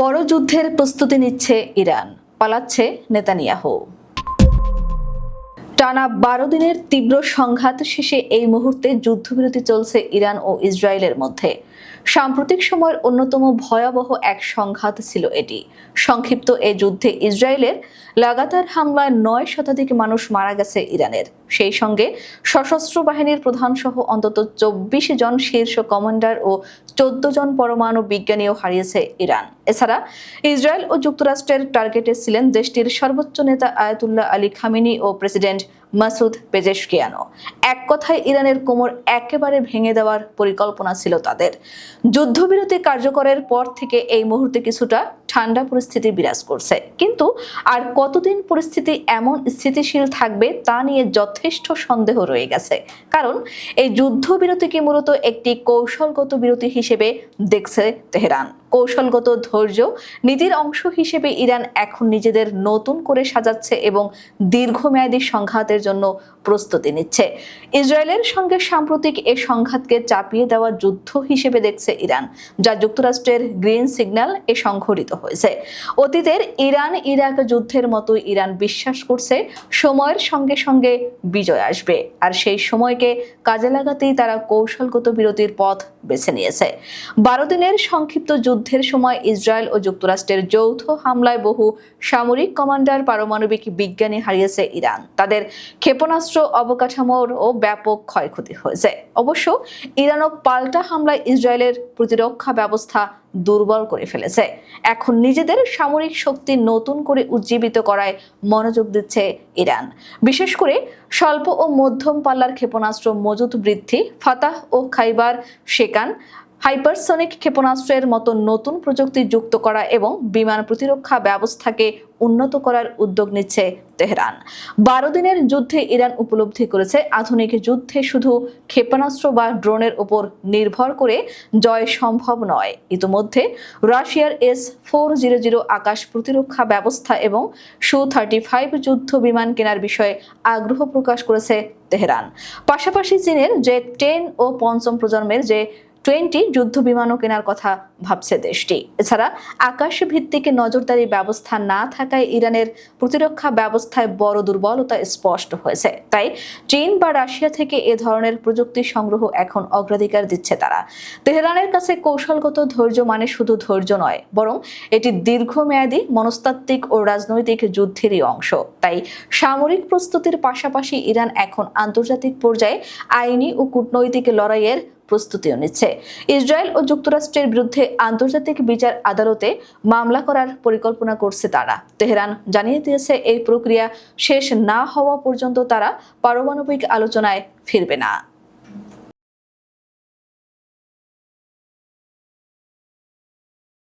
বড় যুদ্ধের প্রস্তুতি নিচ্ছে ইরান, পালাচ্ছে নেতানিয়াহু। টানা বারো দিনের তীব্র সংঘাত শেষে এই মুহূর্তে যুদ্ধবিরতি চলছে ইরান ও ইসরায়েলের মধ্যে। সাম্প্রতিক সময়ের অন্যতম ভয়াবহ এক সংঘাত ছিল এটি। সংক্ষিপ্ত এ যুদ্ধে ইসরায়েলের লাগাতার হামলায় নয় শতাধিক মানুষ মারা গেছে ইরানের। সেই সঙ্গে সশস্ত্র বাহিনীর প্রধান সহ অন্তত চব্বিশ জন শীর্ষ কমান্ডার ও চোদ্দ জন পরমাণু বিজ্ঞানীও হারিয়েছে ইরান। এছাড়া ইসরায়েল ও যুক্তরাষ্ট্রের টার্গেটে ছিলেন দেশটির সর্বোচ্চ নেতা আয়াতুল্লাহ আলী খামিনি ও প্রেসিডেন্ট মাসুদ পেজেশকিয়ানো এক কথায় ইরানের কোমর একেবারে ভেঙে দেওয়ার পরিকল্পনা ছিল তাদের। যুদ্ধবিরতি কার্যকরের পর থেকে এই মুহূর্তে কিছুটা ঠান্ডা পরিস্থিতি বিরাজ করছে। কিন্তু আর কতদিন পরিস্থিতি এমন স্থিতিশীল থাকবে তা নিয়ে যথেষ্ট সন্দেহ রয়ে গেছে। কারণ এই যুদ্ধবিরতিকে মূলত একটি কৌশলগত বিরতি হিসেবে দেখছে তেহরান। কৌশলগত ধৈর্য, নীতির অংশ হিসেবে ইরান এখন নিজেদের নতুন করে সাজাচ্ছে এবং দীর্ঘমেয়াদী সংঘাতের জন্য প্রস্তুতি নিচ্ছে। ইসরায়েলের সঙ্গে সাম্প্রতিক এ সংঘাতকে চাপিয়ে দেওয়া যুদ্ধ হিসেবে দেখছে ইরান, যা যুক্তরাষ্ট্রের গ্রিন সিগন্যাল এ সংঘটিত হয়েছে। অতীতের ইরান ইরাক যুদ্ধের মতো ইরান বিশ্বাস করছে, সময়ের সঙ্গে সঙ্গে বিজয় আসবে। আর সেই সময়কে কাজে লাগাতেই তারা কৌশলগত বিরতির পথ বেছে নিয়েছে। বারো দিনের সংক্ষিপ্ত যুদ্ধের সময় ইসরায়েল ও যুক্তরাষ্ট্রের যৌথ হামলায় বহু সামরিক কমান্ডার, পারমাণবিক বিজ্ঞানী হারিয়েছে ইরান। তাদের ক্ষেপণাস্ত্র অবকাঠামোর ও ব্যাপক ক্ষয়ক্ষতি হয়েছে। অবশ্য ইরানও পাল্টা হামলায় ইসরায়েলের প্রতিরক্ষা ব্যবস্থা দুর্বল করে ফেলেছে। এখন নিজেদের সামরিক শক্তি নতুন করে উজ্জীবিত করায় মনোযোগ দিচ্ছে ইরান। বিশেষ করে স্বল্প ও মধ্যম পাল্লার ক্ষেপণাস্ত্র মজুত বৃদ্ধি, ফাতাহ ও খাইবার শেকান হাইপারসনিক ক্ষেপণাস্ত্রের মতো নতুন প্রযুক্তি যুক্ত করা এবং বিমান প্রতিরক্ষা ব্যবস্থাকে উন্নত করার উদ্যোগ নিচ্ছে তেহরান। বারো দিনের যুদ্ধে ইরান উপলব্ধি করেছে আধুনিক যুদ্ধে শুধু ক্ষেপণাস্ত্র বা ড্রোনের উপর নির্ভর করে জয় সম্ভব নয়। ইতিমধ্যে রাশিয়ার এস ফোর জিরো জিরো আকাশ প্রতিরক্ষা ব্যবস্থা এবং সু থার্টি ফাইভ যুদ্ধ বিমান কেনার বিষয়ে আগ্রহ প্রকাশ করেছে তেহরান। পাশাপাশি চীনের যে টেন ও পঞ্চম প্রজন্মের যে টোয়েন্টি যুদ্ধ বিমানও কেনার কথা ভাবছে দেশটি। এছাড়া আকাশ ভিত্তিক নজরদারি ব্যবস্থা না থাকায় ইরানের প্রতিরক্ষা ব্যবস্থায় বড় দুর্বলতা স্পষ্ট হয়েছে। তাই চীন বা রাশিয়া থেকে এ ধরনের প্রযুক্তি সংগ্রহ এখন অগ্রাধিকার দিচ্ছে তারা। তেহরানের কাছে কৌশলগত ধৈর্য মানে শুধু ধৈর্য নয়, বরং এটি দীর্ঘমেয়াদী মনস্তাত্ত্বিক ও রাজনৈতিক যুদ্ধেরই অংশ। তাই সামরিক প্রস্তুতির পাশাপাশি ইরান এখন আন্তর্জাতিক পর্যায়ে আইনি ও কূটনৈতিক লড়াইয়ের প্রস্তুতিও নিচ্ছে। ইসরায়েল ও যুক্তরাষ্ট্রের বিরুদ্ধে আন্তর্জাতিক বিচার আদালতে মামলা করার পরিকল্পনা করছে তারা। তেহরান জানিয়ে দিয়েছে, এই প্রক্রিয়া শেষ না হওয়া পর্যন্ত তারা পারমাণবিক আলোচনায় ফিরবে না।